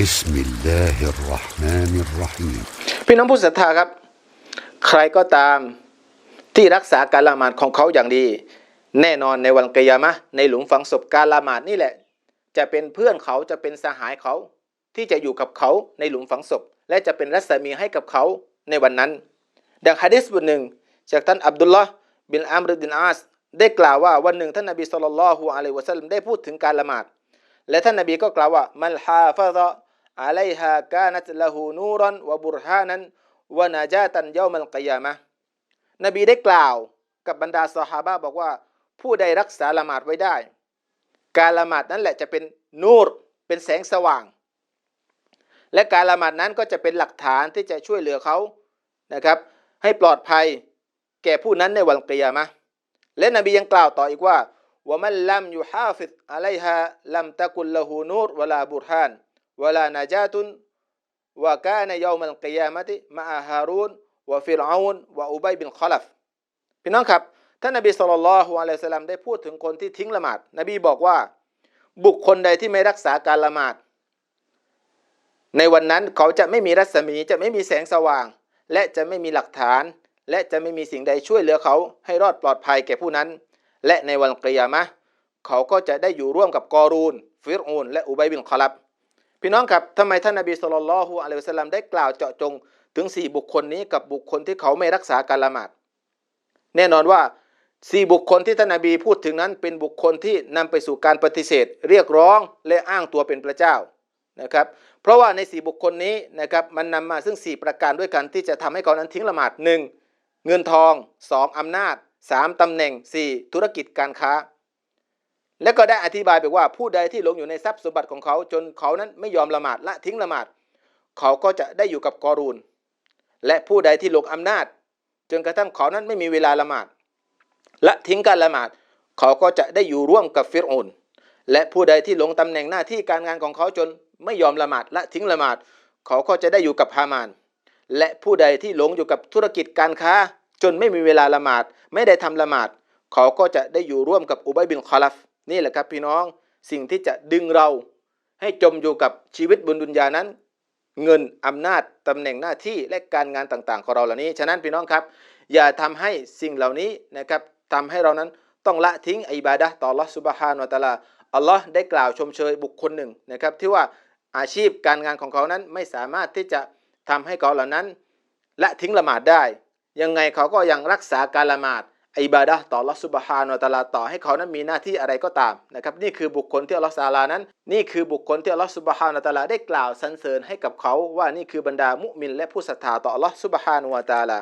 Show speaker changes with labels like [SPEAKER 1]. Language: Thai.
[SPEAKER 1] بسم الله الرحمن الرحيم
[SPEAKER 2] พี่น้องผู้ศรัทธาครับ ใครก็ตามที่รักษาการละหมาดของเขาอย่างดี แน่นอนในวันกิยามะห์ในหลุมฝังศพการละหมาดนี่แหละ จะเป็นเพื่อนเขาจะเป็นสหายเขา ที่จะอยู่กับเขาในหลุมฝังศพ และจะเป็นรัศมีให้กับเขาในวันนั้น ดังฮะดิษบทหนึ่ง จากท่านอับดุลลอฮ์บินอัมรบินอาสได้กล่าวว่าวันหนึ่งท่านนบีสุลต่านละฮุอะลัยฮิวะสัลลัมได้พูดถึงการละหมาด และท่านนบีก็กล่าวว่ามัลฮาฟะซะอะลัยฮากานัตละหูนูรันวะบุรฮานันวะนาจาตันเยามัลกิยามะนบีได้กล่าวกับบรรดาซอฮาบะบอกว่า ผู้ใดรักษาละหมาดไว้ได้ การละหมาดนั้นแหละจะเป็นนูรเป็นแสงสว่าง และการละหมาดนั้นก็จะเป็นหลักฐานที่จะช่วยเหลือเขานะครับ ให้ปลอดภัยแก่ผู้นั้นในวันกิยามะและนบียังกล่าวต่ออีกว่า ว่ามันลัมยูฮาฟิดอะลัยฮาลัมตะกุลละหูนูรวะลาบุรฮานวะลานาจาตุนวะกาในยามัลกิยามะติมะอาฮารูนวะฟิรอาอุนวะอุบัยบินคอลัฟพี่น้องครับท่านนบีสุลต่านละฮ์อะลัยฮิสสลามได้พูดถึงคนที่ทิ้งละหมาด นบีบอกว่า บุคคลใดที่ไม่รักษาการละหมาด ในวันนั้นเขาจะไม่มีรัศมีจะไม่มีแสงสว่าง และจะไม่มีหลักฐาน และจะไม่มีสิ่งใดช่วยเหลือเขาให้รอดปลอดภัยแก่ผู้นั้น และในวันกิยามะเขาก็จะได้อยู่ร่วมกับกอรูน ฟิรูน และอุบัยบินคอลับ พี่น้องครับทำไมท่านนบีสุลต่านละฮุอะลัยฮิสัลลัมได้กล่าวเจาะจง ถึง 4 บุคคลนี้กับบุคคลที่เขาไม่รักษาการละหมาด แน่นอนว่า 4 บุคคลที่ท่านนบีพูดถึงนั้น เป็นบุคคลที่นำไปสู่การปฏิเสธ เรียกร้องและอ้างตัวเป็นพระเจ้านะครับเพราะว่าใน 4 บุคคลนี้นะครับมันนำมาซึ่ง 4 ประการด้วยกันที่จะทำให้เขานั้นทิ้งละหมาด 1. เงินทอง 2. อำนาจ 3. ตำแหน่ง 4. ธุรกิจการค้า และก็ได้อธิบายไปว่าผู้ใดที่หลงอยู่ในทรัพย์สมบัติของเขา จนเขานั้นไม่ยอมละหมาดละทิ้งละหมาด เขาก็จะได้อยู่กับกอรูน และผู้ใดที่หลงอำนาจ จนกระทั่งเขานั้นไม่มีเวลาละหมาดละทิ้งการละหมาด เขาก็จะได้อยู่ร่วมกับฟิรอนและผู้ใดที่หลงตำแหน่งหน้าที่การงานของเขาจนไม่ยอมละหมาดละทิ้งละหมาด เขาก็จะได้อยู่กับฮามาน และผู้ใดที่หลงอยู่กับธุรกิจการค้า จนไม่มีเวลาละหมาด ไม่ได้ทำละหมาด เขาก็จะได้อยู่ร่วมกับอุบัยบินคอลัฟ นี่แหละครับพี่น้องสิ่งที่จะดึงเรา ให้จมอยู่กับชีวิตบนดุนยานั้น เงินอำนาจตำแหน่งหน้าที่และการงานต่างๆ ของเราเหล่านี้ ฉะนั้นพี่น้องครับ อย่าทำให้สิ่งเหล่านี้นะครับทำให้เรานั้นต้องละทิ้งอิบาดะต่อ Allah Subhanahu wa Taala อัลลอฮ์ได้กล่าวชมเชยบุคคลหนึ่งนะครับ ที่ว่าอาชีพการงานของเขานั้นไม่สามารถที่จะทำให้เขาเหล่านั้น ละทิ้งละหมาดได้ ยังไงเขาก็ยังรักษาการละหมาดอิบาดะต่อลอสุบฮานอตาลาต่อให้เขานั้นมีหน้าที่อะไรก็ตามนะครับนี่คือบุคคลที่อัลลอฮฺซาลานั้น นี่คือบุคคลที่อัลลอฮ์ Subhanahu wa Taala ได้กล่าวสรรเสริญให้กับเขาว่านี่คือบรรดามุมินและผู้ศรัทธาต่อ Allah Subhanahu wa Taala